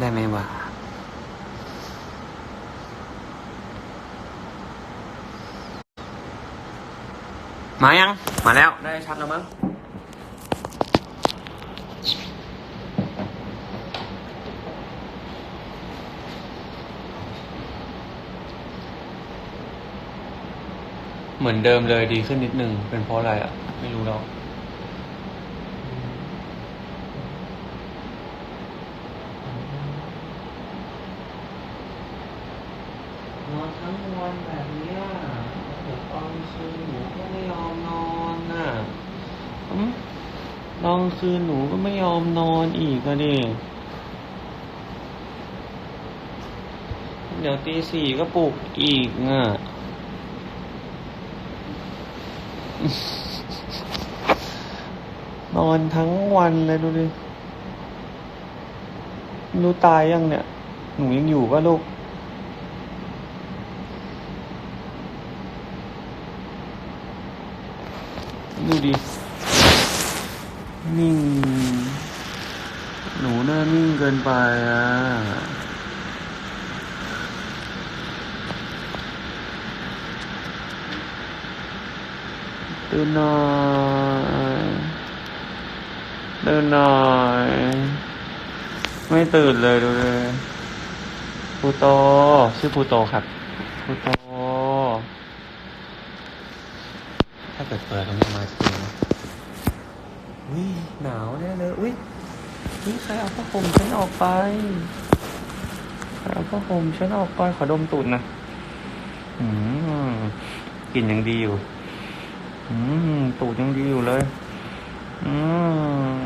ได้ไหมวะมายัง มาแล้ว ได้ชัดแล้วมั้ง เหมือนเดิมเลยดีขึ้นนิดนึง เป็นเพราะอะไรอะ ไม่รู้หรอก นอน ทั้งวันแบบนี้ยเดี๋ยวตอนคืนหนูก็ไม่ยอมนอนน่ะอืมตอนคืนหนูก็ไม่ยอมนอนอีกอะดิเดี๋ยวตีสี่ก็ปลุกอีกอะนอนทั้งวันเลยดูดิไม่รู้ตายยังเนี่ย หนูยังอยู่ปะลูก ดูดิ นิ่ง หนูน่านิ่งเกินไปอะ ตื่นหน่อยตื่นหน่อย ไม่ตื่นเลยดูเลยพูโต ชื่อพูโตครับพูโต ถ้า เกิดเปิดตรงนี้มาจริงอุ้ยหนาวแน่เลยอุ้ยนี่ใครเอาผ้าห่มฉันออกไปใครเอาผ้าห่มฉันออกไปขอดมตูดนะอืมกลิ่นยังดีอยู่ อืมตูดยังดีอยู่เลย อืม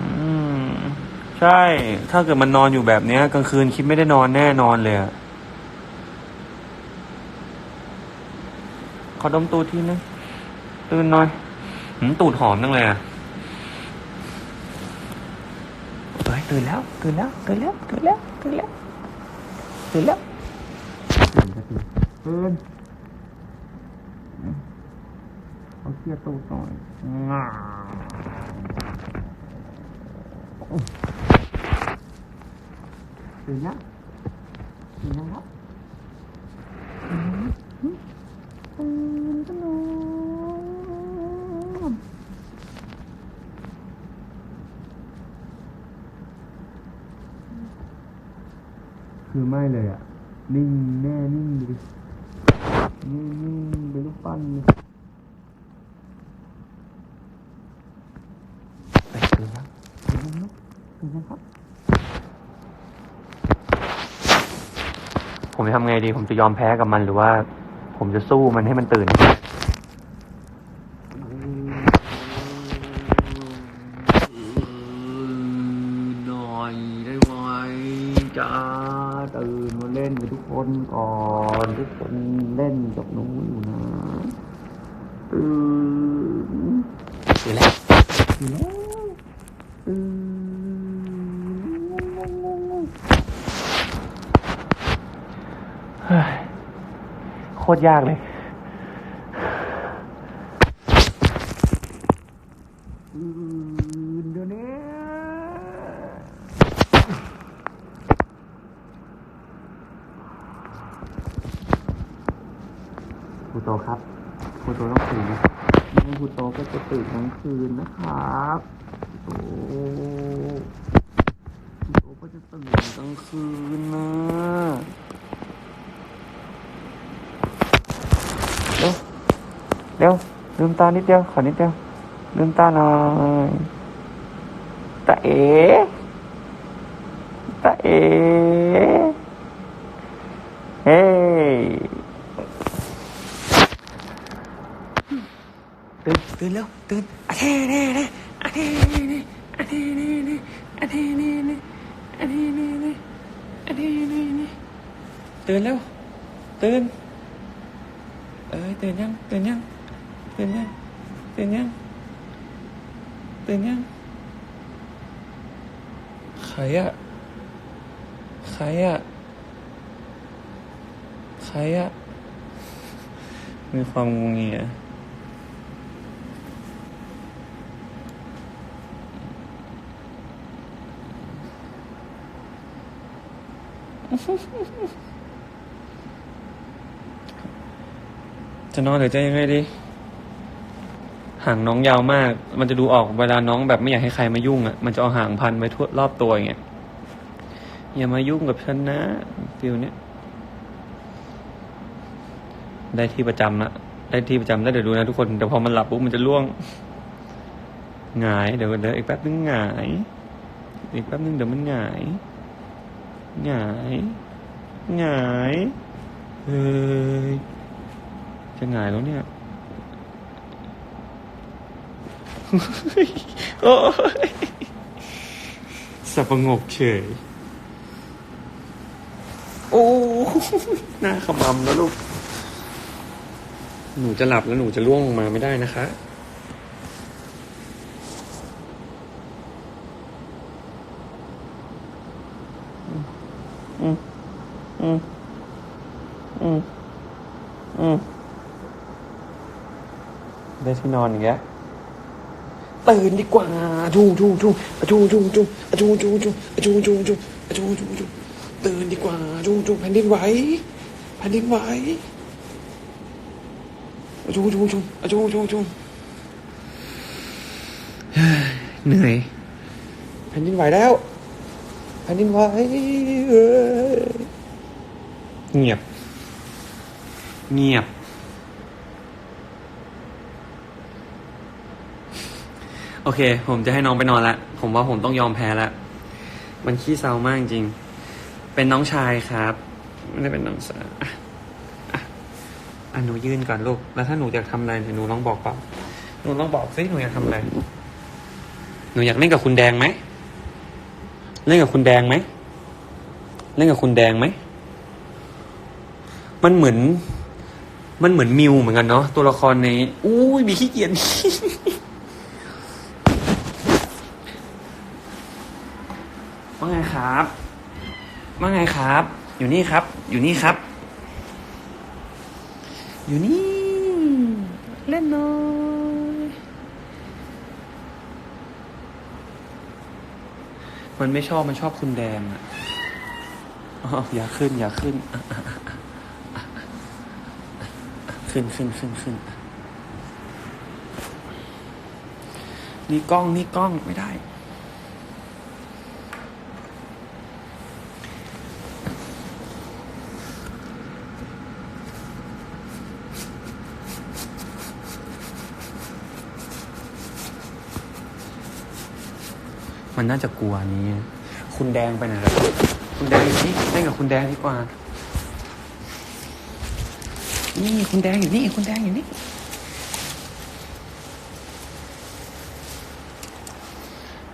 อืมใช่ ถ้าเกิดมันนอนอยู่แบบเนี้ยกลางคืนคิดไม่ได้นอนแน่นอนเลยอะขอดมตูดทีนึง ตื่นหน่อยหืมตูดหอมจังเลยอะเฮ้ยตื่นแล้ว ตื่นแล้ว ตื่นแล้ว ตื่นแล้ว ตื่นแล้ว ตื่นแล้ว ตื่นก็ตื่นตื่นเอาเคลียร์ตูดหน่อยง่าตื่นยังตื่นยังครับตื่นตื่นกันหน่อยคือไม่ เลยอะ นิ่งแน่นิ่งดูดินิ่งนิ่งเป็นลูกปั้นเลยไปตื่นแล้วตื่นยังลูกตื่นยังครับ ผมจะทำไงดี ผมจะยอมแพ้กับมันหรือว่า ผมจะสู้มันให้มันตื่นหน่อยได้ไหมจ้า ตื่นมาเล่นกับทุกคนก่อนทุกคนเล่นกับหนูอยู่นะตื่นตื่นแล้วตื่นแล้วตื่นเฮ้ยโคตรยากเลย ตื่นเดี๋ยวนี้ครูโตครับครู โตต้องตื่นนะไม่งั้นครูโตก็จะตื่นทั้งคืนนะครับโตครูโตก็จะตื่นกลางคืนนะเร็วเร็วลืมตานิดเดียวขอนิดเดียวลืมตาหน่อยตาเอ๋ตาเอ๋เฮ้ ตื่นแล้วตื่นอะเท่เน่เน่อะเท่เน่เนอะเท่เน่เน่อะเท่เน่เน่อะเท่เน่เน่อะเท่เน่เน่ตื่นแล้วตื่นเอ้ยตื่นยังตื่นยังตื่นยังตื่นยังตื่นยังใครอะใครอะใครอะมีความงงเงีย จะนอนหรือจะยังไงดี หางน้องยาวมาก มันจะดูออกเวลาน้องแบบไม่อยากให้ใครมายุ่งอะ มันจะเอาหางพันไว้ทั่วรอบตัวอย่างเงี้ย อย่ามายุ่งกับฉันนะฟิลเนี้ย ได้ที่ประจำละได้ที่ประจำแล้วเดี๋ยวดูนะทุกคนเดี๋ยวพอมันหลับปุ๊บมันจะล่วงหงาย เดี๋ยวเดี๋ยวอีกแป๊บนึงหงาย อีกแป๊บนึงเดี๋ยวมันหงาย หงายหงายเฮ้ยจะหงายแล้วเนี่ยโอ้ยสับงกเฉย โอ้หน้าขมำแล้วลูก หนูจะหลับแล้วหนูจะล่วงลงมาไม่ได้นะคะ อืม อืม อืม อืม ได้ที่นอนอีกแล้วตื่นดีกว่าจูจูจูจูจูจูจูจูจูจูจูจูจูจูจูตื่นดีกว่าจูจูแผ่นดินไหวแผ่นดินไหวจูจูจูจูจูจูเหนื่อยแผ่นดินไหวแล้วแผ่นดินไหวเอ้ยเงียบ เงียบ โอเค ผมจะให้น้องไปนอนละ ผมว่าผมต้องยอมแพ้ละ มันขี้เศร้ามากจริง เป็นน้องชายครับ ไม่ได้เป็นน้องสาวอะอะอะหนูยื่นก่อนลูก แล้วถ้าหนูอยากทำอะไรเดี๋ยวหนูลองบอกเปล่าหนูลองบอกสิหนูอยากทำอะไร หนูอยากเล่นกับคุณแดงไหม เล่นกับคุณแดงไหม เล่นกับคุณแดงไหม มันเหมือน มันเหมือนมิวเหมือนกันเนาะตัวละครใน อุ้ยมีขี้เกียจ ว่าไงครับว่าไงครับ อยู่นี่ครับ อยู่นี่ครับ อยู่นี่ เล่นน้อยมันไม่ชอบมันชอบคุณแดงอะอย่าขึ้น อย่าขึ้น ขึ้นขึ้นขึ้นขึ้นนี่กล้องนี่กล้องไม่ได้ มันน่าจะกลัวนี้ คุณแดงไปไหนแล้วคุณแดงอยู่นี่เล่นกับคุณแดงดีกว่า นี่คุณแดงอยู่นี่คุณแดงอยู่นี่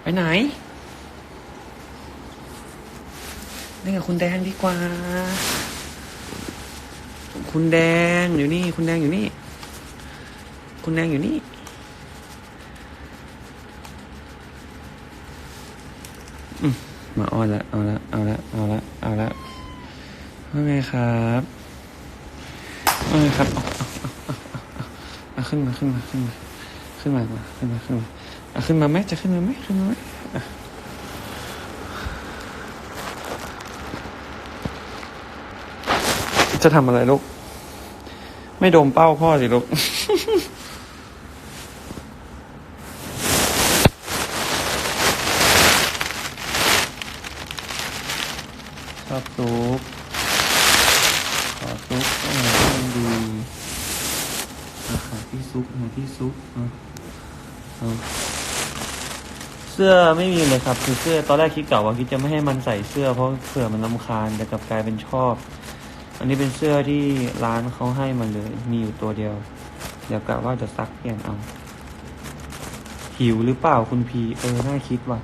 ไปไหนเล่นกับคุณแดงดีกว่า คุณแดงอยู่นี่ คุณแดงอยู่นี่ คุณแดงอยู่นี่ มาอ้อนละเอาละเอาละเอาละเอาละว่าไงครับว่าไงครับเอาเอาเอาเอาเอาเอาขึ้นมาขึ้นมาขึ้นมาขึ้นมาขึ้นมาขึ้นมาเอาขึ้นมาไหมจะขึ้นมาไหมขึ้นมาไหมจะทำอะไรลูก ไม่โดมเป้าพ่อสิลูก ชอบซุปขอซุปก็หน่อยก็ยังดีอะขอที่ซุปหน่อยที่ซุปอะเอาเสื้อไม่มีเลยครับ คือเสื้อตอนแรกคิดเกะว่าคิดจะไม่ให้มันใส่เสื้อ เพราะเผื่อมันลำคาญแต่กลับกลายเป็นชอบ อันนี้เป็นเสื้อที่ร้านเขาให้มาเลย มีอยู่ตัวเดียว เดี๋ยวกะว่าจะซักเปลี่ยนเอาหิวหรือเปล่าคุณพีเออน่าคิดว่ะ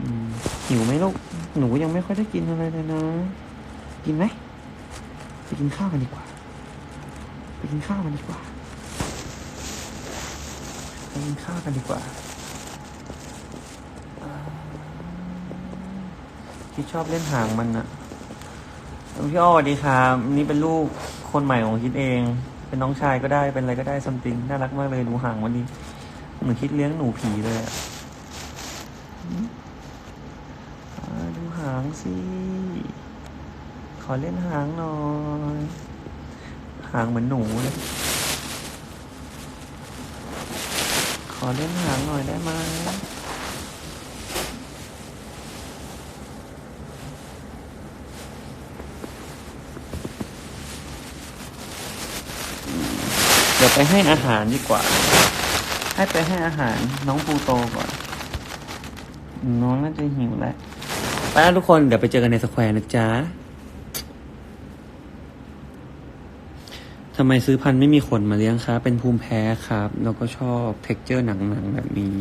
อืม หิวไหมลูก หนูยังไม่ค่อยได้กินอะไรเลยนะ กินไหม ไปกินข้าวกันดีกว่า ไปกินข้าวกันดีกว่า ไปกินข้าวกันดีกว่าอ่าคิดชอบเล่นหางมันอะพี่อ้อสวัสดีครับนี่เป็นลูกคนใหม่ของคิดเอง เป็นน้องชายก็ได้ เป็นอะไรก็ได้ซัมติง น่ารักมากเลยดูห่างวันนี้ เหมือนคิดเลี้ยงหนูผีเลยอะ อ่าดู หาง สิ ขอเล่นหางหน่อย หางเหมือนหนูเลย ขอเล่นหางหน่อยได้ไหมเดี๋ยวไปให้อาหารดีกว่า ให้ไปให้อาหารน้องปูโตก่อน น้องน่าจะหิวแล้ว แล้วทุกคนเดี๋ยวไปเจอกันในสแควร์นะจ๊ะทำไมซื้อพันธุ์ไม่มีขนมาเลี้ยงครับ เป็นภูมิแพ้ครับ แล้วก็ชอบเท็กเจอร์หนังๆแบบนี้